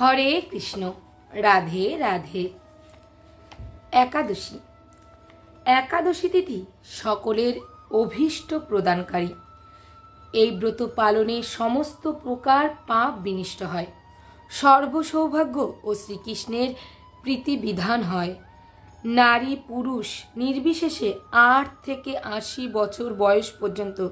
হরে কৃষ্ণ, রাধে রাধে। একাদশী। একাদশী তিথি সকলের অভীষ্ট প্রদানকারী। এই ব্রত পালনে সমস্ত প্রকার পাপ বিনিষ্ট হয়। সর্বসৌভাগ্য ও শ্রীকৃষ্ণের প্রীতিবিধান হয়। নারী পুরুষ নির্বিশেষে আট থেকে আশি বছর বয়স পর্যন্ত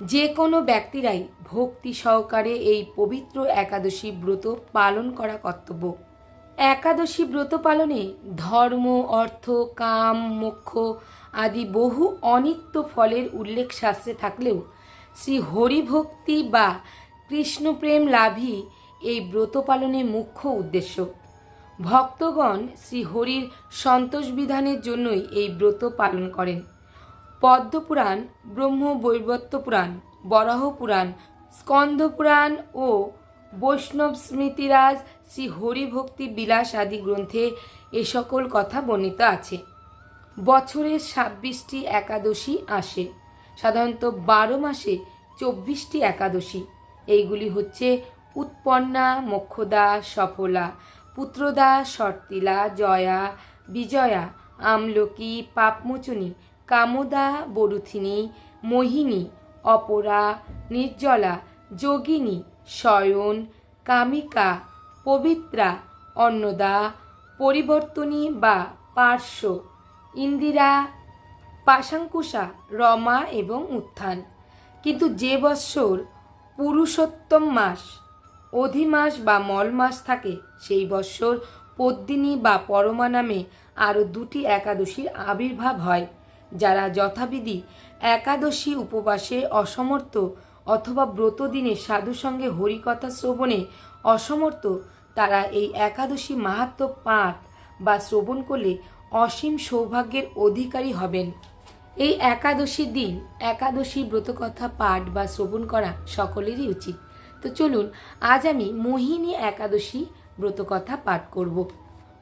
যে কোনো ব্যক্তিরাই ভক্তি সহকারে এই পবিত্র একাদশী ব্রত পালন করা কর্তব্য। একাদশী ব্রত পালনে ধর্ম, অর্থ, কাম, মোক্ষ আদি বহু অনিত্য ফলের উল্লেখ শাস্ত্রে থাকলেও শ্রী হরিভক্তি বা কৃষ্ণপ্রেম লাভই এই ব্রত পালনের মুখ্য উদ্দেশ্য। ভক্তগণ শ্রী হরির সন্তোষ বিধানের জন্যই এই ব্রত পালন করেন। পদ্মপুরাণ ব্রহ্ম বৈবত্য পুরাণ বরাহ পুরাণ স্কন্দ পুরাণ ও বৈষ্ণব স্মৃতিরাজ শ্রী হরিভক্তি বিলাস আদি গ্রন্থে এ সকল কথা বর্ণিত আছে। বছরের ছাব্বিশটি একাদশী আসে। সাধারণত বারো মাসে চব্বিশটি একাদশী। এইগুলি হচ্ছে উৎপন্না, মোক্ষদা, সফলা, পুত্রদা শর্তিলা জয়া, বিজয়া, আমলকি, পাপমোচনী কামদা বরুথিনী, মোহিনী, অপরা, নির্জলা, যোগিনী, শয়ন, কামিকা, পবিত্রা, অন্নদা, পরিবর্তনী বা পার্শ্ব, ইন্দিরা, পাশাঙ্কুশা, রমা এবং উত্থান। কিন্তু যে বৎসর পুরুষোত্তম মাস, অধিমাস বা মল মাস থাকে, সেই বৎসর পদ্মিনী বা পরমা নামে আরও দুটি একাদশীর আবির্ভাব হয়। যারা যথাবিধি একাদশী উপবাসে অসমর্থ অথবা ব্রত দিনে সাধু সঙ্গে হরিকথা শ্রবণে অসমর্থ, তারা এই একাদশী মাহাত্ম পাঠ বা শ্রবণ করলে অসীম সৌভাগ্যের অধিকারী হবেন। এই একাদশীর দিন, একাদশী ব্রতকথা পাঠ বা শ্রবণ করা সকলেরই উচিত। তো চলুন, আজ আমি মোহিনী একাদশী ব্রতকথা পাঠ করব।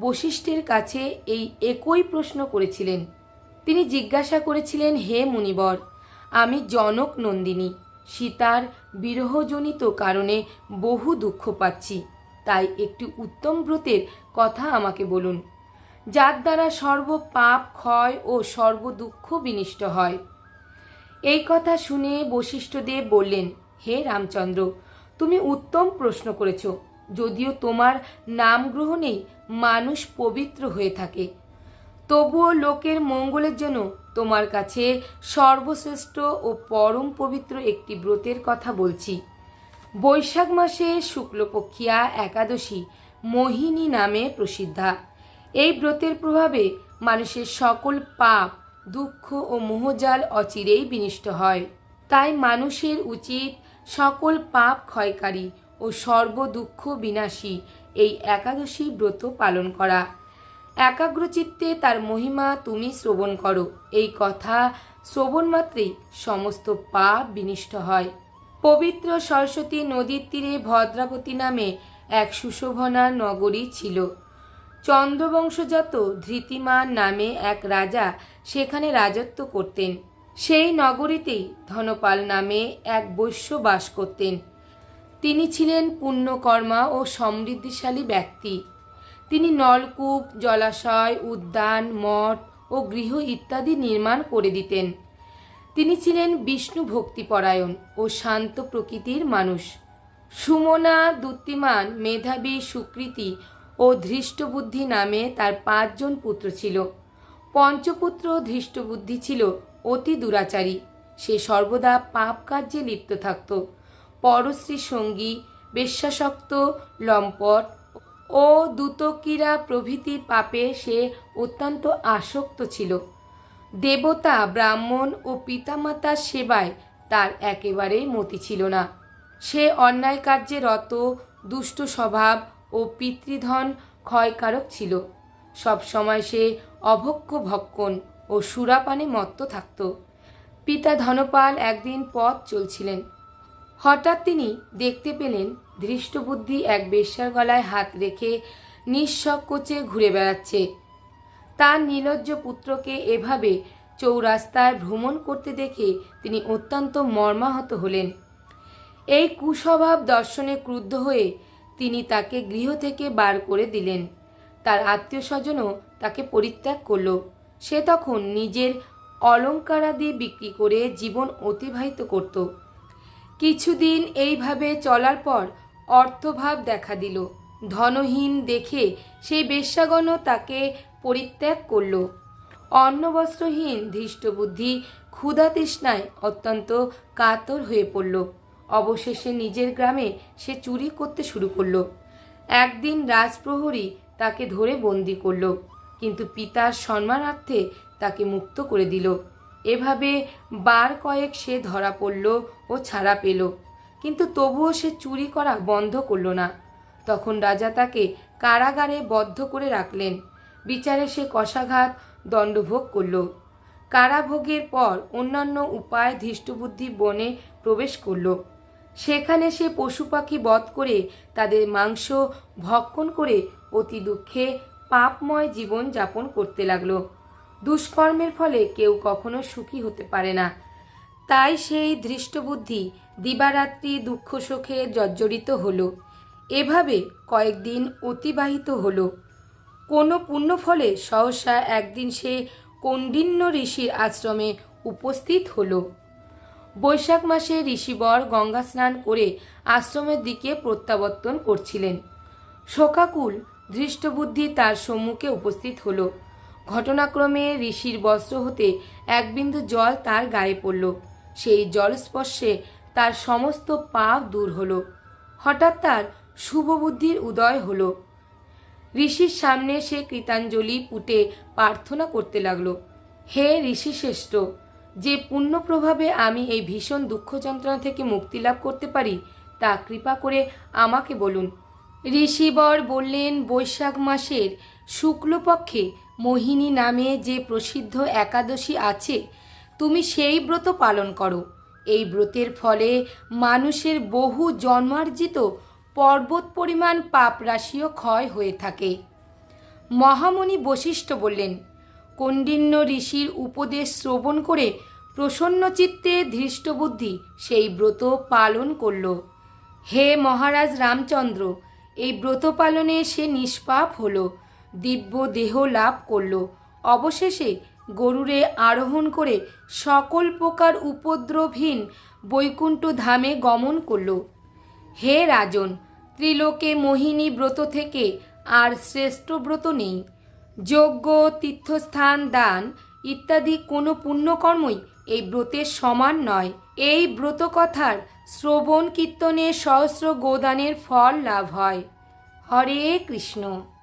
বশিষ্ঠের কাছে এই একই প্রশ্ন করেছিলেন। তিনি জিজ্ঞাসা করেছিলেন, হে মুনিবর, আমি জনক নন্দিনী, সীতার বিরহজনিত কারণে বহু দুঃখ পাচ্ছি, তাই একটি উত্তম ব্রতের কথা আমাকে বলুন, যার দ্বারা সর্ব পাপ, ক্ষয় ও সর্ব দুঃখ বিনিষ্ট হয়। এই কথা শুনে বশিষ্ঠদেব বললেন, হে রামচন্দ্র, তুমি উত্তম প্রশ্ন করেছ যদিও তোমার নাম গ্রহণেই মানুষ পবিত্র হয়ে থাকে। তবুও লোকের মঙ্গলের জন্য তোমার কাছে সর্বশ্রেষ্ঠ ও পরম পবিত্র একটি ব্রতের কথা বলছি। বৈশাখ মাসে শুক্লপক্ষিয়া একাদশী মোহিনী নামে প্রসিদ্ধা। এই ব্রতের প্রভাবে মানুষের সকল পাপ, দুঃখ ও মোহজাল অচিরেই বিনিষ্ট হয়। তাই মানুষের উচিত সকল পাপ ক্ষয়কারী ও সর্ব দুঃখ বিনাশী এই একাদশী ব্রত পালন করা। একাগ্রচিত্তে তার মহিমা তুমি শ্রবণ করো। এই কথা শ্রবণ মাত্রেই সমস্ত পাপ বিনিষ্ট হয়। পবিত্র সরস্বতী নদীর তীরে ভদ্রাবতী নামে এক সুশোভনা নগরী ছিল। চন্দ্রবংশজাত ধৃতিমান নামে এক রাজা সেখানে রাজত্ব করতেন। সেই নগরীতেই ধনপাল নামে এক বৈশ্য বাস করতেন। তিনি ছিলেন পুণ্যকর্মা ও সমৃদ্ধিশালী ব্যক্তি। তিনি নলকূপ, জলাশয়, উদ্যান, মঠ ও গৃহ ইত্যাদি নির্মাণ করে দিতেন। তিনি ছিলেন বিষ্ণু ভক্তিপরায়ণ ও শান্ত প্রকৃতির মানুষ। সুমনা দুত্তিমান মেধাবী সুকৃতি ও ধৃষ্টবুদ্ধি নামে তার পাঁচজন পুত্র ছিল। পঞ্চপুত্র ধৃষ্টবুদ্ধি ছিল অতি দুরাচারী। সে সর্বদা পাপ কার্যে লিপ্ত থাকত। পরশ্রী সঙ্গী, বেশ্যাসক্ত, লম্পট ও দুতকিরা প্রভৃতি পাপে সে অত্যন্ত আসক্ত ছিল। দেবতা, ব্রাহ্মণ ও পিতামাতার সেবায় তার একেবারেই মতি ছিল না। সে অন্যায় কার্যে রত, দুষ্ট স্বভাব ও পিতৃধন ক্ষয়কারক ছিল। সবসময় সে অভক্ষ ভক্ষণ ও সুরাপানে মত্ত থাকত। পিতা ধনপাল একদিন পথ চলছিলেন। হঠাৎ তিনি দেখতে পেলেন ধৃষ্টবুদ্ধি এক বেশ্যার গলায় হাত রেখে নিঃসংকোচে ঘুরে বেড়াচ্ছে। তার নীলজ্জ পুত্রকে এভাবে চৌরাস্তায় ভ্রমণ করতে দেখে তিনি অত্যন্ত মর্মাহত হলেন। এই কুস্বভাব দর্শনে ক্রুদ্ধ হয়ে তিনি তাকে গৃহ থেকে বার করে দিলেন। তার আত্মীয় স্বজনও তাকে পরিত্যাগ করল। সে তখন নিজের অলঙ্কারাদি বিক্রি করে জীবন অতিবাহিত করত। কিছুদিন এইভাবে চলার পর অর্থভাব দেখা দিল। ধনহীন দেখে সেই বেশ্যাগণও তাকে পরিত্যাগ করল। অন্নবস্ত্রহীন ধৃষ্টবুদ্ধি ক্ষুধা তৃষ্ণায় অত্যন্ত কাতর হয়ে পড়ল। অবশেষে নিজের গ্রামে সে চুরি করতে শুরু করল। একদিন রাজপ্রহরী তাকে ধরে বন্দি করল, কিন্তু পিতার সম্মানার্থে তাকে মুক্ত করে দিল। এভাবে বার কয়েক সে ধরা পড়ল ও ছাড়া পেল। কিন্তু তবুও সে চুরি করা বন্ধ করল না। তখন রাজা তাকে কারাগারে বদ্ধ করে রাখলেন। বিচারে সে কষাঘাত দণ্ডভোগ করল। কারাভোগের পর অন্যান্য উপায় ধৃষ্টবুদ্ধি বনে প্রবেশ করল। সেখানে সে পশু পাখি বধ করে তাদের মাংস ভক্ষণ করে অতি দুঃখে পাপময় জীবন যাপন করতে লাগল। দুষ্কর্মের ফলে কেউ কখনো সুখী হতে পারে না। তাই সেই দৃষ্টবুদ্ধি দিবারাত্রি দুঃখ শোকে জর্জরিত হলো। এভাবে কয়েকদিন অতিবাহিত হলো। কোনো পুণ্যফলে সহসা একদিন সে কৌণ্ডিন্য ঋষির আশ্রমে উপস্থিত হলো। বৈশাখ মাসে ঋষিবর গঙ্গা স্নান করে আশ্রমের দিকে প্রত্যাবর্তন করছিলেন। শোকাকুল ধৃষ্টবুদ্ধি তার সম্মুখে উপস্থিত হলো। ঘটনাক্রমে ঋষির বস্ত্র হতে এক বিন্দু জল তার গায়ে পড়ল। সেই জলস্পর্শে তার সমস্ত পাপ দূর হলো। হঠাৎ তার শুভ বুদ্ধির উদয় হলো। ঋষির সামনে সে কৃতাঞ্জলি পুটে প্রার্থনা করতে লাগল, হে ঋষি শ্রেষ্ঠ যে পুণ্য প্রভাবে আমি এই ভীষণ দুঃখ যন্ত্রণা থেকে মুক্তি লাভ করতে পারি, তা কৃপা করে আমাকে বলুন। ঋষিবর বললেন, বৈশাখ মাসের শুক্লপক্ষে মোহিনী নামে যে প্রসিদ্ধ একাদশী আছে, তুমি সেই ব্রত পালন করো। এই ব্রতের ফলে মানুষের বহু জন্মার্জিত পর্বত পরিমাণ পাপ রাশিও ক্ষয় হয়ে থাকে। মহামণি বশিষ্ঠ বললেন কণ্ডিন্য ঋষির উপদেশ শ্রবণ করে প্রসন্ন চিত্তে ধৃষ্টবুদ্ধি সেই ব্রত পালন করল। হে মহারাজ রামচন্দ্র, এই ব্রত পালনে সে নিষ্পাপ হল। দিব্য দেহ লাভ করল। অবশেষে গরুরে আরোহণ করে সকল প্রকার উপদ্রবহীন বৈকুণ্ঠ ধামে গমন করল। হে রাজন, ত্রিলোকে মোহিনী ব্রত থেকে আর শ্রেষ্ঠ ব্রত নেই। যজ্ঞ, তীর্থস্থান, দান ইত্যাদি কোনো পুণ্যকর্মই এই ব্রতের সমান নয়। এই ব্রত কথার শ্রবণ কীর্তনে সহস্র গোদানের ফল লাভ হয়। হরে কৃষ্ণ।